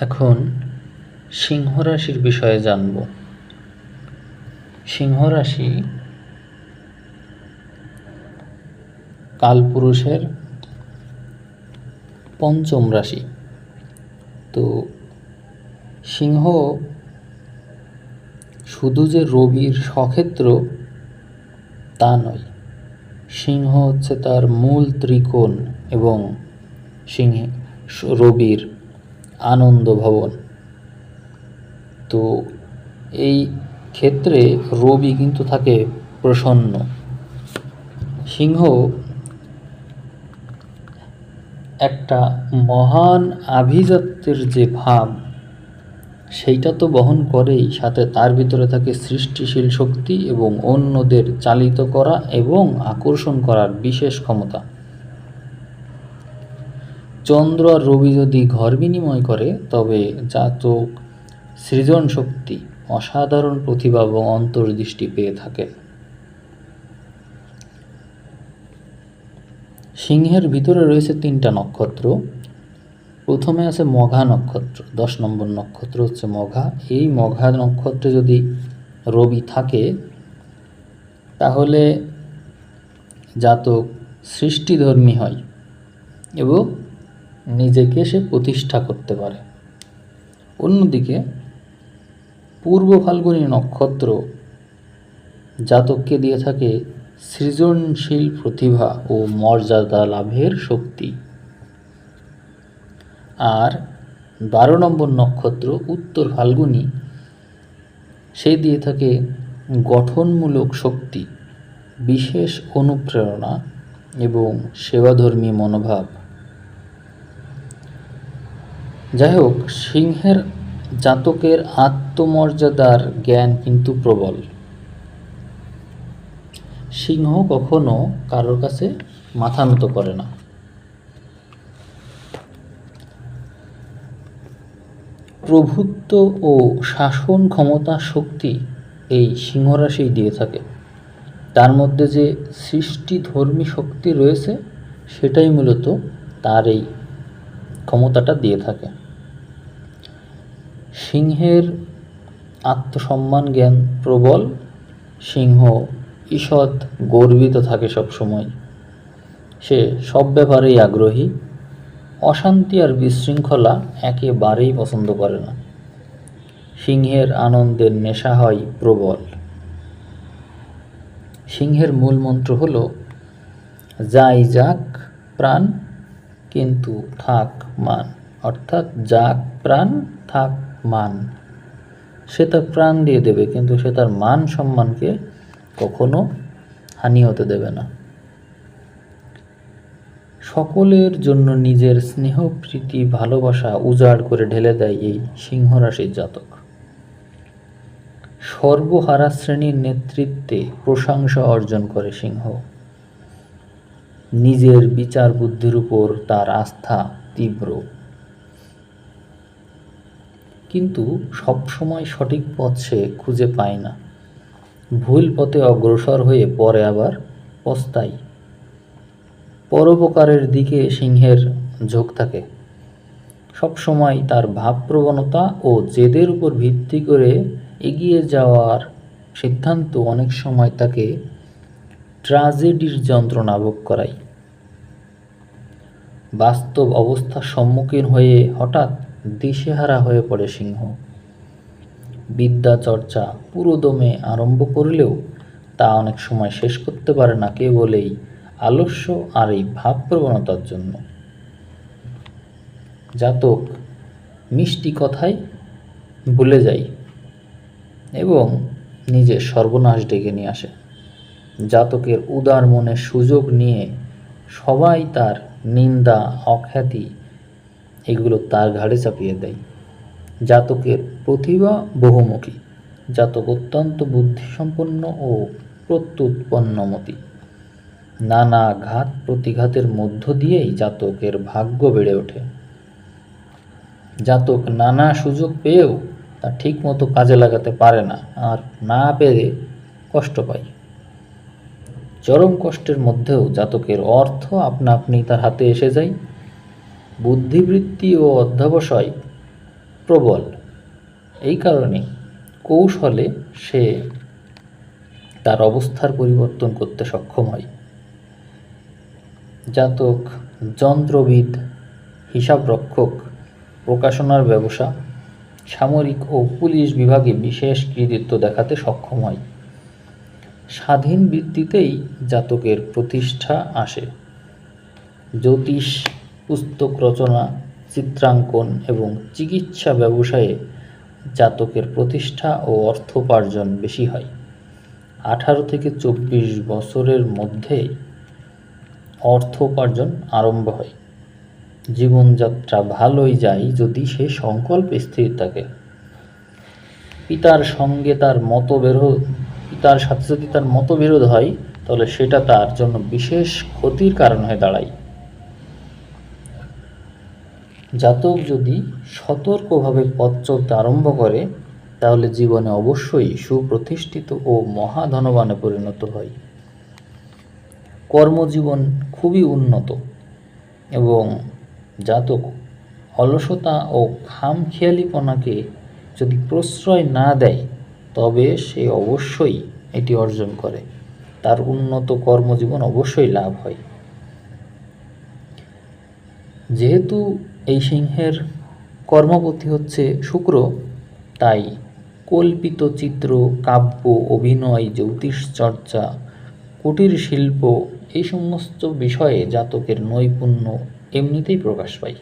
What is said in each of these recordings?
এখন সিংহ রাশির বিষয়ে জানব। সিংহ রাশি কালপুরুষের পঞ্চম রাশি। তো সিংহ শুধু যে রবির সক্ষেত্র তা নয়, সিংহ হচ্ছে তার মূল ত্রিকোণ এবং সিংহে রবির আনন্দ ভবন তো এই ক্ষেত্রে রবি কিন্তু থাকে প্রসন্ন। সিংহ একটা মহান আভিজাত্যের যে ভাব, সেইটা তো বহন করেই, সাথে তার ভিতরে থাকে সৃষ্টিশীল শক্তি এবং অন্যদের চালিত করা এবং আকর্ষণ করার বিশেষ ক্ষমতা। চন্দ্র আর রবি যদি ঘর বিনিময় করে, তবে জাতক সৃজন শক্তি অসাধারণ প্রতিভা এবং অন্তর্দৃষ্টি পেয়ে থাকে। সিংহের ভিতরে রয়েছে তিনটা নক্ষত্র। প্রথমে আছে মঘা নক্ষত্র, দশ নম্বর নক্ষত্র হচ্ছে মঘা। এই মঘা নক্ষত্রে যদি রবি থাকে, তাহলে জাতক সৃষ্টিধর্মী হয় এবং নিজেকে সে প্রতিষ্ঠা করতে পারে। অন্যদিকে, পূর্ব ফাল্গুনী নক্ষত্র জাতককে দিয়ে থাকে সৃজনশীল প্রতিভা ও মর্যাদা লাভের শক্তি। আর বারো নম্বর নক্ষত্র উত্তর ফাল্গুনি, সে দিয়ে থাকে গঠনমূলক শক্তি, বিশেষ অনুপ্রেরণা এবং সেবাধর্মী মনোভাব। যাই হোক সিংহের জাতকের আত্মমর্যাদার জ্ঞান কিন্তু প্রবল। সিংহ কখনো কারোর কাছে মাথা নত করে না। প্রভুত্ব ও শাসন ক্ষমতা শক্তি এই সিংহরাশি দিয়ে থাকে। তার মধ্যে যে সৃষ্টিধর্মী শক্তি রয়েছে, সেটাই মূলত তার এই ক্ষমতাটা দিয়ে থাকে। সিংহের আত্মসম্মান জ্ঞান প্রবল, সিংহ ঈষৎ গর্বিত থাকে সব সময় সে সব ব্যাপারেই আগ্রহী, অশান্তি আর বিশৃঙ্খলা একেবারেই পছন্দ করে না। সিংহের আনন্দের নেশা হয় প্রবল। সিংহের মূল মন্ত্র হল, যাই যাক প্রাণ, কিন্তু থাক মান। অর্থাৎ যাক প্রাণ, থাক মান। সে তার প্রাণ দিয়ে দেবে, কিন্তু সে তার মান সম্মানকে কখনো হানি হতে দেবে না। সকলের জন্য নিজের স্নেহ, প্রীতি, ভালোবাসা উজাড় করে ঢেলে দেয় এই সিংহ রাশির জাতক। সর্বহারা শ্রেণির নেতৃত্বে প্রশংসা অর্জন করে সিংহ। নিজের বিচার বুদ্ধির উপর তার আস্থা তীব্র। কিন্তু সবসময় সঠিক পথ সে খুঁজে পায় না। ভুল পথে অগ্রসর হয়ে পরে আবার পস্তায়। পরোপকারের দিকে সিংহের ঝোঁক থাকে। সবসময় তার ভাবপ্রবণতা ও জেদের উপর ভিত্তি করে এগিয়ে যাওয়ার সিদ্ধান্ত অনেক সময় তাকে ট্রাজেডির যন্ত্রণা ভোগ করায়। বাস্তব অবস্থার সম্মুখীন হয়ে হঠাৎ দিশেহারা হয়ে পড়ে সিংহ। বিদ্যা চর্চা পুরোদমে আরম্ভ করলেও তা অনেক সময় শেষ করতে পারে না কেবলেই আলস্য আর এই ভাবপ্রবণতার জন্য। জাতক, মিষ্টি কথাই ভুলে যায় এবং নিজের সর্বনাশ ডেকে নিয়ে আসে। জাতকের উদার মনের সুযোগ নিয়ে সবাই তার নিন্দা, অখ্যাতি এগুলো তার ঘাড়ে চাপিয়ে দেয়। জাতকের প্রতিভা বহুমুখী। জাতক অত্যন্ত বুদ্ধিসম্পন্ন ও প্রত্যুৎপন্নমতি। নানা ঘাত প্রতিঘাতের মধ্য দিয়েই জাতকের ভাগ্য বেড়ে ওঠে। জাতক নানা সুযোগ পেয়েও তা ঠিক মতো কাজে লাগাতে পারে না আর না পেরে কষ্ট পায়। চরম কষ্টের মধ্যেও জাতকের অর্থ আপনা আপনি তার হাতে এসে যায়। বুদ্ধিবৃত্তি ও অধ্যাবসায় প্রবল। এই কারণে কৌশলে সে তার অবস্থার পরিবর্তন করতে সক্ষম হয়। জাতক, যন্ত্রবিদ, হিসাবরক্ষক, প্রকাশনার ব্যবসা, সামরিক ও পুলিশ বিভাগে বিশেষ কৃতিত্ব দেখাতে সক্ষম হয়। স্বাধীন ভিত্তিতেই জাতকের প্রতিষ্ঠা আসে। জ্যোতিষ পুস্তক রচনা, চিত্রাঙ্কন এবং চিকিৎসা ব্যবসায়ে জাতকের প্রতিষ্ঠা ও অর্থোপার্জন বেশি হয়। আঠারো থেকে চব্বিশ বছরের মধ্যে অর্থ উপার্জন আরম্ভ হয়। জীবনযাত্রা ভালোই যায় যদি সে সংকল্প স্থির থাকে। পিতার সঙ্গে তার মতবিরোধ, পিতার সাথে যদি তার মতবিরোধ হয়, তাহলে সেটা তার জন্য বিশেষ ক্ষতির কারণ হয়ে দাঁড়ায়। জাতক যদি সতর্কভাবে পথ চলতে আরম্ভ করে, তাহলে জীবনে অবশ্যই সুপ্রতিষ্ঠিত ও মহাধনবানে পরিণত হয়। কর্মজীবন খুবই উন্নত এবং জাতক অলসতা ও খামখেয়ালিপনাকে যদি প্রশ্রয় না দেয়, তবে সে অবশ্যই এটি অর্জন করে। তার উন্নত কর্মজীবন অবশ্যই লাভ হয়। যেহেতু এই সিংহের কর্মপতি হচ্ছে শুক্র, তাই কল্পিত চিত্র, কাব্য, অভিনয়, জ্যোতিষ চর্চা, কুটির শিল্প এই সমস্ত বিষয়ে জাতকের নৈপুণ্য এমনিতেই প্রকাশ পায়।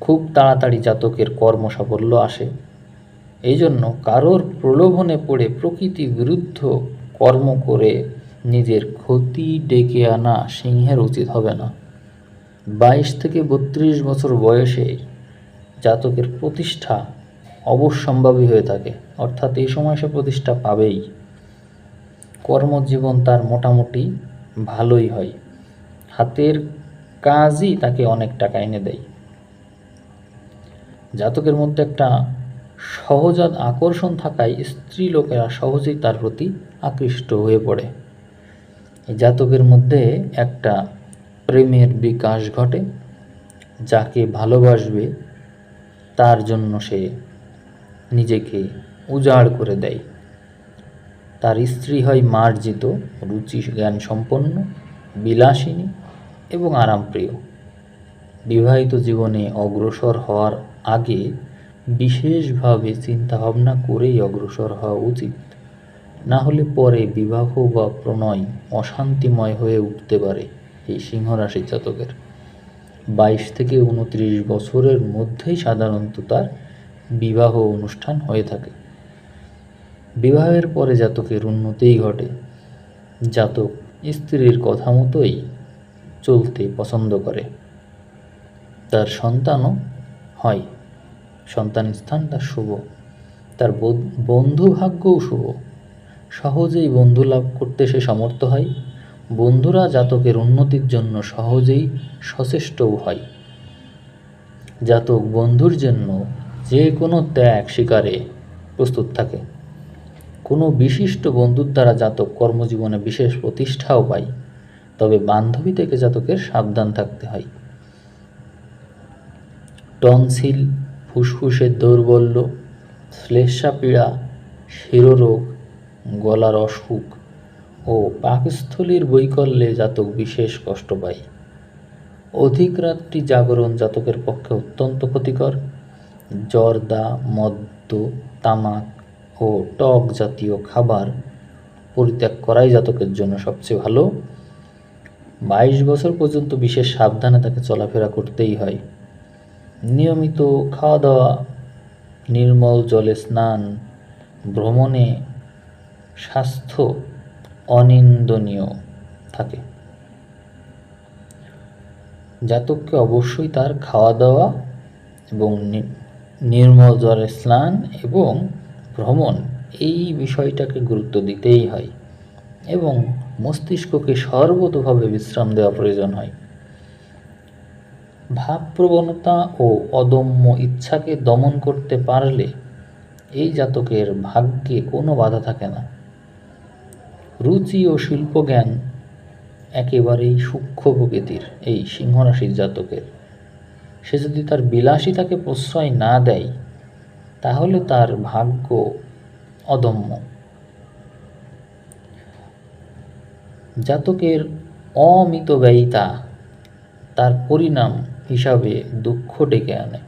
খুব তাড়াতাড়ি জাতকের কর্ম সাফল্য আসে। এই জন্য কারোর প্রলোভনে পড়ে প্রকৃতি বিরুদ্ধ কর্ম করে নিজের ক্ষতি ডেকে আনা সিংহের উচিত হবে না। বাইশ থেকে বত্রিশ বছর বয়সে জাতকের প্রতিষ্ঠা অবশ্যম্ভাবী হয়ে থাকে। অর্থাৎ এই সময় সে প্রতিষ্ঠা পাবেই। কর্মজীবন তার মোটামুটি ভালোই হয়। হাতের কাজই তাকে অনেক টাকা এনে দেয়। জাতকের মধ্যে একটা সহজাত আকর্ষণ থাকায় স্ত্রী লোকেরা সহজেই তার প্রতি আকৃষ্ট হয়ে পড়ে। এই জাতকের মধ্যে একটা প্রেমের বিকাশ ঘটে, যাকে ভালোবাসবে, তার জন্য সে নিজেকে উজাড় করে দেয়। তার স্ত্রী হয় মার্জিত, রুচি জ্ঞান সম্পন্ন বিলাসিনী এবং আরামপ্রিয়। বিবাহিত জীবনে অগ্রসর হওয়ার আগে বিশেষভাবে চিন্তাভাবনা করেই অগ্রসর হওয়া উচিত। না হলে পরে বিবাহ বা প্রণয় অশান্তিময় হয়ে উঠতে পারে। এই সিংহ রাশির জাতকের। বাইশ থেকে উনত্রিশ বছরের মধ্যেই সাধারণত তার বিবাহ অনুষ্ঠান হয়ে থাকে। বিবাহের পরে জাতকের উন্নতিই ঘটে। জাতক স্ত্রীর কথা মতোই চলতে পছন্দ করে। তার সন্তানও হয়। সন্তান স্থান তার শুভ। তার বন্ধু ভাগ্যও শুভ। সহজেই বন্ধু লাভ করতে সে সমর্থ হয়। বন্ধুরা জাতকের উন্নতির জন্য সহজেই সচেষ্টও হয়। জাতক বন্ধুর জন্য যে কোনো ত্যাগ শিকারে প্রস্তুত থাকে। কোনো বিশিষ্ট বন্ধুর দ্বারা জাতক কর্মজীবনে বিশেষ প্রতিষ্ঠাও পায়, তবে বান্ধবী থেকে জাতকের সাবধান থাকতে হয়। টনসিল, ফুসফুসের দৌর্বল্য শ্লেষা পীড়া শিরোরোগ, গলার অসুখ ও পাকস্থলীর বৈকল্যে জাতক বিশেষ কষ্ট পায়। অধিক রাত্রি জাগরণ জাতকের পক্ষে অত্যন্ত ক্ষতিকর। জর্দা, মদ্য, তামাক ও টক জাতীয় খাবার পরিত্যাগ করাই জাতকের জন্য সবচেয়ে ভালো। বাইশ বছর পর্যন্ত বিশেষ সাবধানে তাকে চলাফেরা করতেই হয়। নিয়মিত খাওয়া দাওয়া নির্মল জলে স্নান, ভ্রমণে স্বাস্থ্য অনিন্দনীয় থাকে। জাতককে অবশ্যই তার খাওয়া দাওয়া এবং নির্মল জলে স্নান এবং ভ্রমণ এই বিষয়টাকে গুরুত্ব দিতেই হয় এবং মস্তিষ্ককে সর্বতভাবে বিশ্রাম দেওয়া প্রয়োজন হয়। ভাবপ্রবণতা ও অদম্য ইচ্ছাকে দমন করতে পারলে এই জাতকের ভাগ্যে কোনো বাধা থাকে না। রুচি ও শিল্পজ্ঞান একেবারেই সূক্ষ্ম প্রকৃতির এই সিংহরাশির জাতকের। সে যদি তার বিলাসিতাকে প্রশ্রয় না দেয়, তাহলে তার ভাগ্য অদম্য। জাতকের অমিত ব্যয়িতা তার পরিণাম হিসাবে দুঃখ ডেকে আনে,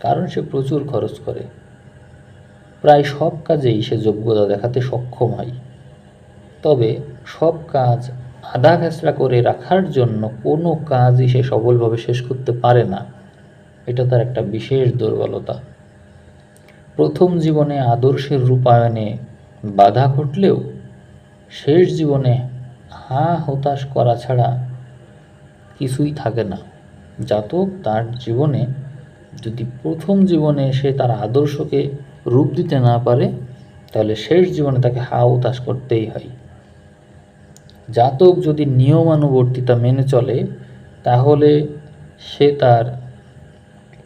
কারণ সে প্রচুর খরচ করে। প্রায় সব কাজেই সে যোগ্যতা দেখাতে সক্ষম হয়। তবে সব কাজ আধা ঘেঁচড়া করে রাখার জন্য কোনো কাজই সে সফলভাবে শেষ করতে পারে না। এটা তার একটা বিশেষ দুর্বলতা। প্রথম জীবনে আদর্শের রূপায়ণে বাধা ঘটলেও শেষ জীবনে হা হতাশ করা ছাড়া কিছুই থাকে না। জাতক তার জীবনে যদি প্রথম জীবনে সে তার আদর্শকে রূপ দিতে না পারে, তাহলে শেষ জীবনে তাকে হা হতাশ করতেই হয়। জাতক যদি নিয়মানুবর্তিতা মেনে চলে, তাহলে সে তার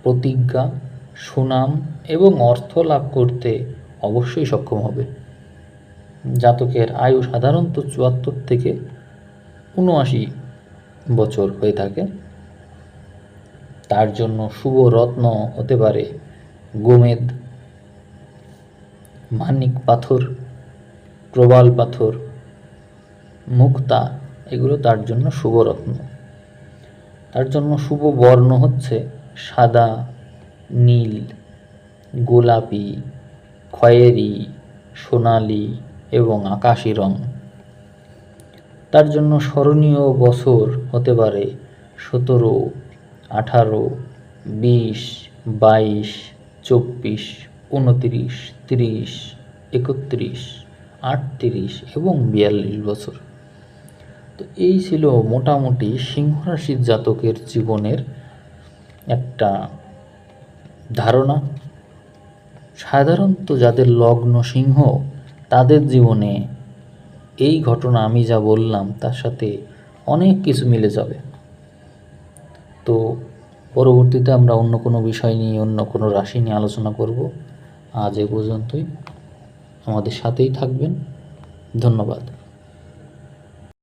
প্রতিজ্ঞা, সুনাম এবং অর্থ লাভ করতে অবশ্যই সক্ষম হবে। জাতকের আয়ু সাধারণত চুয়াত্তর থেকে উনআশি বছর হয়ে থাকে। তার জন্য শুভ রত্ন হতে পারে গোমেদ, মানিক পাথর, প্রবাল পাথর মুক্তা, এগুলো তার জন্য শুভ রত্ন তার জন্য শুভ বর্ণ হচ্ছে সাদা, নীল, গোলাপি, খয়েরি, সোনালি এবং আকাশি রং। তার জন্য স্মরণীয় বছর হতে পারে সতেরো, আঠারো, বিশ, বাইশ, চব্বিশ, উনতিরিশ, তিরিশ, একত্রিশ, আটত্রিশ এবং বিয়াল্লিশ বছর। তো এই ছিল মোটামুটি সিংহ রাশির জাতকের জীবনের একটা ধারণা। সাধারণত যাদের লগ্ন সিংহ, তাদের জীবনে এই ঘটনা আমি যা বললাম, তার সাথে অনেক কিছু মিলে যাবে। তো পরবর্তীতে আমরা অন্য কোনো বিষয় নিয়ে, অন্য কোনো রাশি নিয়ে আলোচনা করব। আজ এ পর্যন্তই। আমাদের সাথেই থাকবেন। ধন্যবাদ।